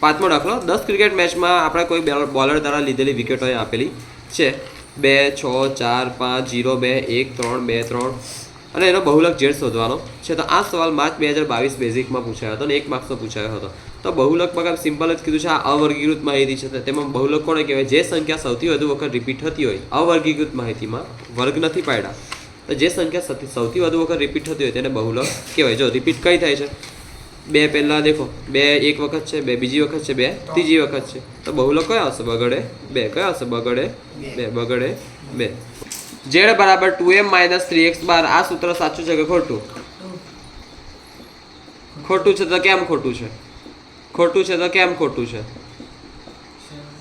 પાંચમો દાખલો. દસ ક્રિકેટ મેચમાં આપણે કોઈ બોલર દ્વારા લીધેલી વિકેટો આપેલી છે. બે, છ, ચાર, પાંચ જીરો બે, એક, ત્રણ, બે, ત્રણ. અને એનો બહુલક જેડ શોધવાનો છે. તો આ સવાલ માર્ચ બે હજાર બાવીસ બેઝિકમાં પૂછાયો હતો અને એક માર્ક્સનો પૂછાયો હતો. તો બહુલકમાં કામ સિમ્પલ જ કીધું છે. આ અવર્ગીકૃત માહિતી છે. તેમાં બહુલક કોને કહેવાય? જે સંખ્યા સૌથી વધુ વખત રિપીટ થતી હોય, અવર્ગીકૃત માહિતીમાં વર્ગ નથી પાડ્યા. તો જે સંખ્યા સૌથી વધુ વખત રિપીટ થતી હોય તેને બહુલક કહેવાય. જો રિપીટ કઈ થાય છે? બે પહેલાં દેખો બે એક વખત છે બે બીજી વખત છે બે ત્રીજી વખત છે. તો બહુલો કયો આવશે બગડે? બે કયો આવશે બગડે? બે. બગડે? બે. ઝેડ બરાબર two M minus three X bar આ સૂત્ર સાચું છે કે ખોટું? ખોટું. છે તો કેમ ખોટું છે? ખોટું છે તો કેમ ખોટું છે?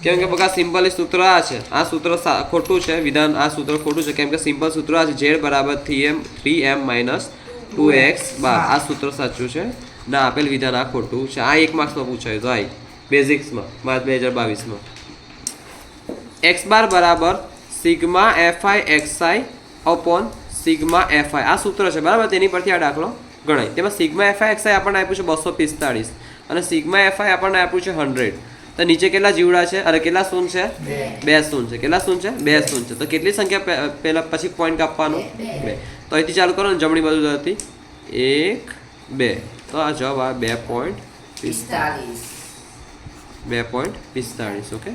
કેમ કે બકા સિમ્પલ સૂત્ર આ છે. આ સૂત્ર ખોટું છે વિધાન આ સૂત્ર ખોટું છે. કેમ કે સિમ્પલ સૂત્ર આ છે. ઝેડ બરાબર three M three M minus two X bar. આ સૂત્ર સાચું છે. ના આપેલ વિધાન આ ખોટું છે. આ એક માર્ક્સમાં પૂછાયું તો આઈ બેઝિક્સમાં માર્ચ બે હજાર બાવીસમાં. એક્સ બાર બરાબર sigma FI XI upon sigma FI આ સૂત્ર છે બરાબર? તેની પરથી આ દાખલો ગણાય. તેમાં સિગ્મા એફઆઈ એક્સઆઈ આપણને આપ્યું છે બસો પિસ્તાળીસ અને સિગ્મા એફઆઈ આપણને આપ્યું છે હંડ્રેડ તો નીચે કેટલા જીવડા છે? અરે કેટલા શૂન છે? બે. શૂન છે. કેટલા શૂન છે? બે શૂન છે. તો કેટલી સંખ્યા પહેલાં પછી પોઈન્ટ કાપવાનું? બે. તો અહીંથી ચાલુ કરો ને જમણી બાજુ હતી એક બે. તો આ જવાબ આ બે પોઈન્ટ પિસ્તાળીસ. બે પોઈન્ટ પિસ્તાળીસ ઓકે